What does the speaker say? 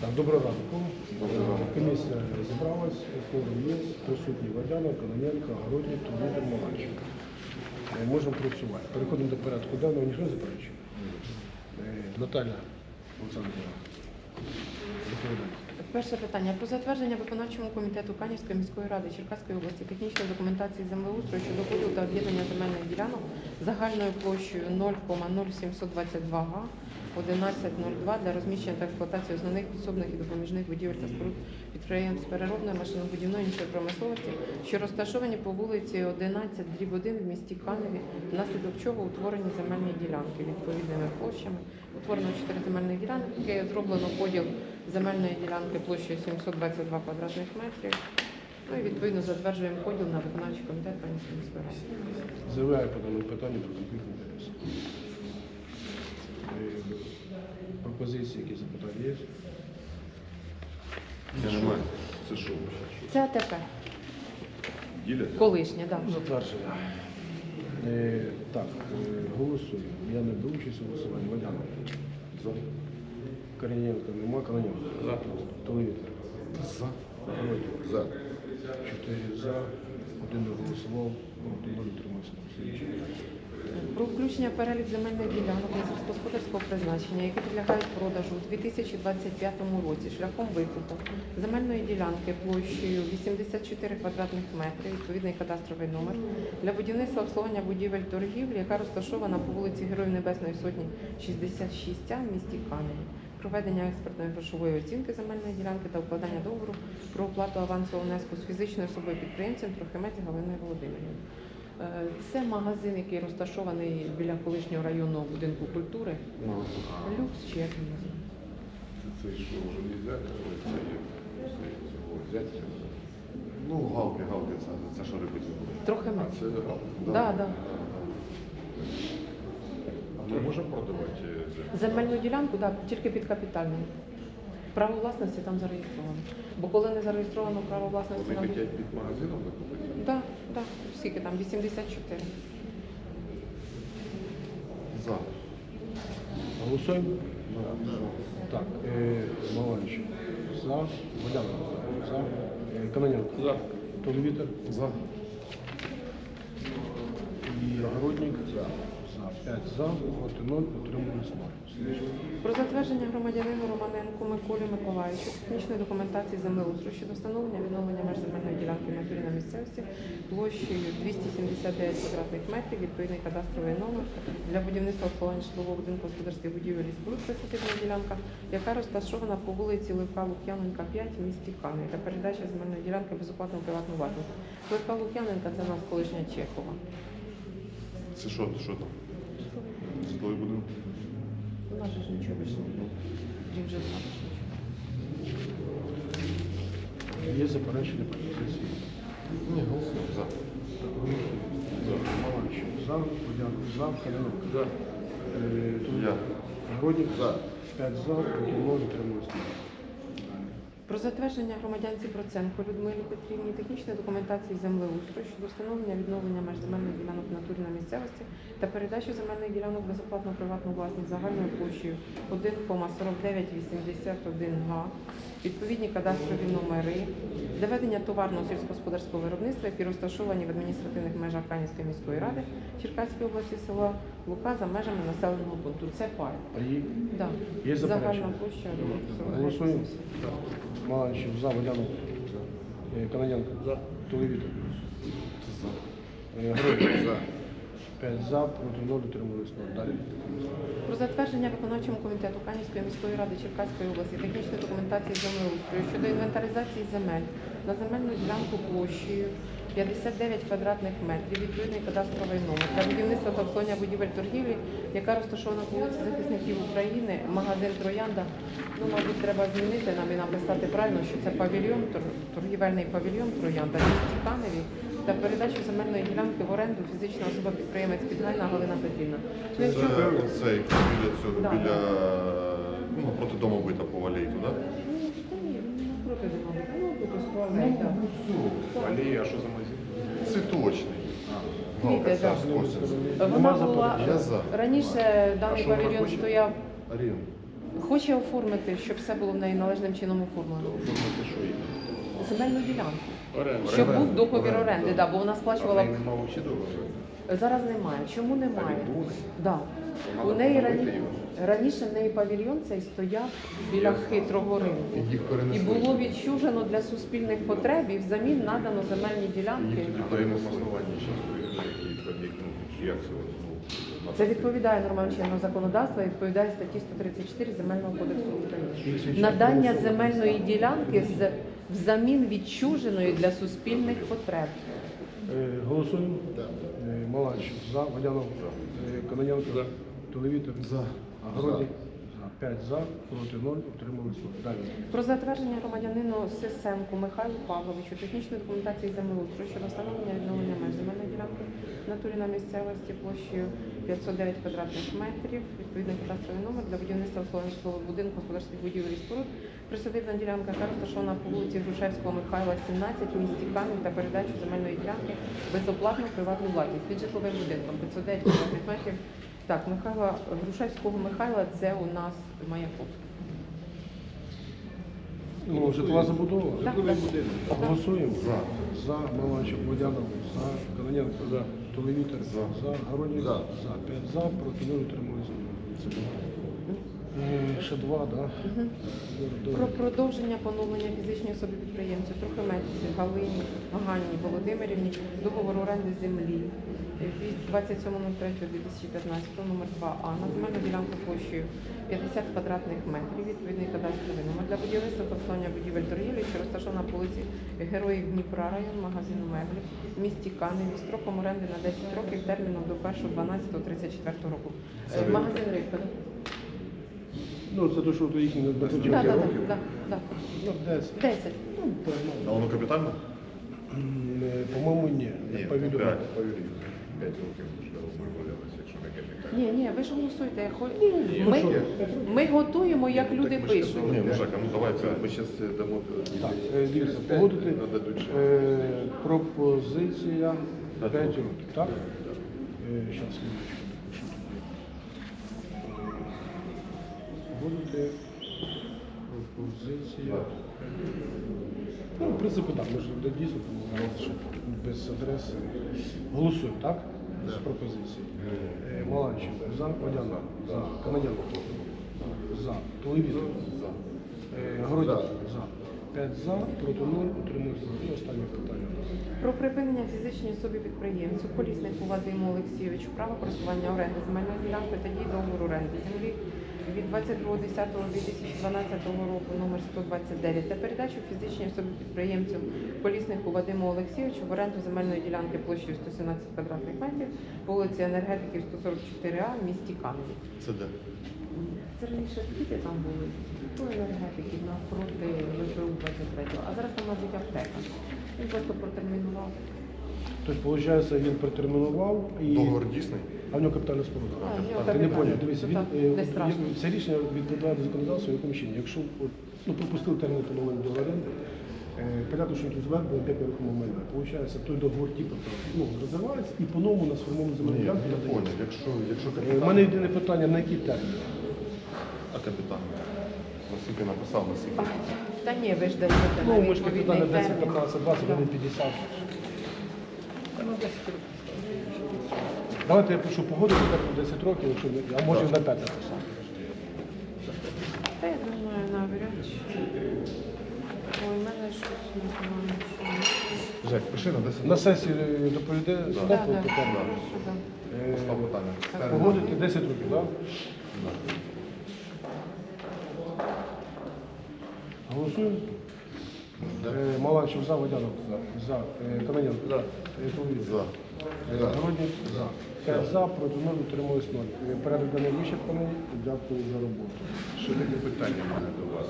Так, доброго ранку. Комісія зібралась, форум є, присутні Вадяна, Кононенко, Городник, Тулубин, Маланчик. Е, Можемо працювати. Переходимо до порядку денного, ніхто заперечує? Е, Наталя Олександрівна. Перше питання про затвердження виконавчому комітету Канівської міської ради Черкаської області технічної документації землеустрою щодо поділу та об'єднання земельних ділянок загальною площею 0,0722 га 1102 для розміщення та експлуатації основних підсобних і допоміжних будівель та споруд підприємств переробної, машинобудівної іншої промисловості, що розташовані по вулиці 11 дріб 1 в місті Каневі, внаслідок чого утворені земельні ділянки відповідними площами. Утворено 4 земельні ділянки, зроблено поділ земельної ділянки площею 722 квадратних метрів. Ну і відповідно затверджуємо поділ на виконавчий комітет міської ради. Заявляю по даному питанню про конфлікт. Пропозиції, які запитання є? Я немає. Це що? Це АТП, Ділять? колишнє, так. Ну, Затвердження. Е, Так, е, голосуємо. Я не беру участь у голосуванні. Вадяна. За. Корнієнко нема, Кононенко. За. Толовіт. За. За. Чотири за, один не голосував, Про включення перелік земельних ділянок сільськогосподарського призначення, які підлягають продажу у 2025 році шляхом викупу земельної ділянки площею 84 квадратних метри, відповідний кадастровий номер, для будівництва обслуговування будівель торгівлі, яка розташована по вулиці Героїв Небесної Сотні 66 в місті Кам'яні. Проведення експертної грошової оцінки земельної ділянки та укладання договору про оплату авансового внеску з фізичною особою підприємцем Трохимець Галиною Володимирівною. Е, Це магазин, який розташований біля колишнього районного будинку культури. Люкс чи як він називається? Це що, вже не взяти? Це є. Це цього взяти. Ну, галки, галки, це, це що робити? Трохи А це галки? Да, да. Ми можемо продавати е, землю? Земельну ділянку, так, тільки під капітальною. Право власності там зареєстровано. Бо коли не зареєстровано право власності Вони на хочуть під магазином викупити? Так, так, скільки там? 84. За. Голосуємо? Так, е, Маланчик. За. Вадяна. За. Е, Кононенко. За. Толовітер. За. І Огородник. За. За. П'ять за, проти ноль, утримались ноль. Слідчий. Про затвердження громадянину Романенку Миколі Миколаївичу технічної документації землеустрою щодо встановлення відновлення меж земельної ділянки натурі на місцевості площею 279 квадратних метрів, відповідний кадастровий номер для будівництва обслуговування житлового будинку господарських будівель і споруд присадибна ділянка, яка розташована по вулиці Левка Лук'яненка 5 в місті Кам'яні та передача земельної ділянки безоплатно в приватну власність. Левка Лук'яненка це у нас колишня Чехова. Це що, що там? Житловий будинок? У нас же ж нічого не було. Крім. Є заперечення пропозиції? Ні, голосуємо. За. За. Маланчик. За. Вадяна. За. Кононенко. За. Е, Толовітер. Я. Огородник. За. П'ять за, проти ноль, утримались ноль. Про затвердження громадянці Проценко Людмилі Петрівні технічної документації землеустрою щодо встановлення відновлення меж земельних ділянок в натурі на місцевості та передачі земельних ділянок безоплатно приватну власність загальною площею 1,4981 га, відповідні кадастрові номери для ведення товарного сільськогосподарського виробництва, які розташовані в адміністративних межах Канівської міської ради Черкаської області села Лука за межами населеного пункту. Це пай. Да. Є Загальна площа. Голосуємо. Маланчик. За. Вадяна. Е, За. Толовітер. За. Е, За. П'ять за, проти ноль, утримались ноль. Далі. Про затвердження виконавчому комітету Канівської міської ради Черкаської області технічної документації землеустрою щодо інвентаризації земель на земельну ділянку площею 59 квадратних метрів, відповідний кадастровий номер для будівництва та обслуговування будівель торгівлі, яка розташована по вулиці захисників України, магазин Троянда. Ну, мабуть, треба змінити нам і написати правильно, що це павільйон, торгівельний павільйон Троянда місті Каневі та передачу земельної ділянки в оренду фізична особа підприємець Підгальна Галина Петрівна. Ну, Це якщо- цей біля цього, Да. біля ну, проти дому бита по валейту, так? Напроти дома. Ну, тут ось туалет, так. Алія, а що за магазин? Цвіточний. Квіти, Галка, да. царського сільського. Вона була? Я за. раніше даний що вона павільйон хоче? стояв. Хоче оформити, щоб все було в неї належним чином оформлено. Оформити що є? Земельну ділянку. Оренда. Щоб був договір оренди, да. бо вона сплачувала. неї нема взагалі договору? Зараз немає. Чому немає? А він був? Да. У неї поновити рані... його. раніше в неї павільйон цей стояв біля хитрого ринку. І їх І перенесли. було відчужено для суспільних потреб, і взамін надано земельні ділянки. якому основанні зараз які тоді, ну, як це, ну, Це відповідає нормам чинного законодавства, відповідає статті 134 Земельного кодексу України. Надання земельної ділянки з взамін відчуженої для суспільних потреб. Е, Голосуємо. Е, Маланчев за, Водянов. Е, Кононенко, Телевітер за, Городник за, 5 за, проти 0, утримались. Далі. Про затвердження громадянину Сисенку Михайлу Павловичу технічної документації землеустрою щодо встановлення відновлення меж земельної ділянки в натурі на місцевості площею 509 квадратних метрів, відповідний кадастровий номер для будівництва житлового будинку, господарських будівель і споруд. Присадибна ділянка, яка розташована по вулиці Грушевського Михайла, 17 у місті Камінь та передачу земельної ділянки безоплатно приватну власність під житловим будинком 509 квадратних метрів. Так, Михайла Грушевського Михайла це у нас Маяковський. Ну, житла забудова. Так, так. Голосуємо. За. За, Маланчев, Водянов, за, Кононенко, за, Телевітер, За. за, Городник, За. за, 5 за, проти 0, утримались. Ще два, так? Да? Про продовження поновлення фізичної особи підприємцю Трохимець Галині Ганні Володимирівні договору оренди землі від 27.03.2015 номер 2А на земельну ділянку площею 50 квадратних метрів, відповідний кадастровий номер для будівництва та будівель торгівлі, що розташована на вулиці Героїв Дніпра, район магазину меблі в місті Каневі, строком оренди на 10 років, терміном до 1.12.34 року. Е, Магазин Рибка. Ну, це то, що то їхні Так, так, так, так. Ну, 10. 10. Ну, так, ну, А воно капітально? м, е, По-моєму, ні. Як павільйон. П'ять П'ять років вже вивалилося, якщо не капітально. Ні, ні, ви ж голосуйте. я хо- ну Ми, ми готуємо, як люди пишуть. Ні, ну ну давайте, ми зараз дамо... Так, е, дивіться, погодити Нададуть ще. е, пропозиція Так, 5 років. років, так? Зараз, Погодити пропозиція. Ну, в принципі, так, ми ж дійсно помиляємося, щоб без адреси. Голосуємо, так? З пропозиції. Е, Маланченко, за, Водяна, за, Канадянко, за, Телевізор, За. Е, Городник, за. 5 за, проти 0, утримується. І останнє питання. Про припинення фізичній особі підприємцю, коліснику Вадиму Олексійовичу, право користування оренди земельної ділянки та дії договору оренди землі від 22.10.2012 року номер 129 та передачу фізичній особі підприємцю коліснику Вадиму Олексійовичу в оренду земельної ділянки площею 117 квадратних метрів вулиці Енергетиків 144А в місті Кам'яні. Це де? Це раніше скільки там були? По енергетиків навпроти ВПУ 23 а зараз там мабуть аптека. Він просто протермінував. Тобто, виходить, він протермінував і. Договор дійсний? А в нього капітальна споруда. А, в нього Ти не поняв, дивися, Ну, він, так, е, це рішення відповідає до законодавства в якому чині. Якщо от, ну, пропустив термін поновлення до оренди, е, понятно, що він тут звернув об'єкт нерухомого майна. Получається, той договор типу, ну, розривається і по-новому на сформовану земельну ділянку я надається. понял. Якщо, якщо Е, У мене єдине питання, на який термін? А капітан? Наскільки написав, наскільки? Та ні, ви ж даєте Ну, ми ж капітально 10, термін. 15, 20, Да. 1, 50. 10 років. Давайте я пишу погоду, тепер 10 років, якщо не- а може і на 5 написати. Та я думаю, навряд чи. Ой, в мене щось не знаю. що. Жек, пиши на 10 На сесії доповіде Да, стоп да, питання. Е, питання. Погодити 10 років, так? Голосуємо. Е, Маланчев за, Водянов за. Каменєв Е, За. За. Е, Городник за. 5 за, проти 0, утримуюсь 0. Е, Порядок денний вичерпаний. Дякую за роботу. Ще таке питання в мене до вас.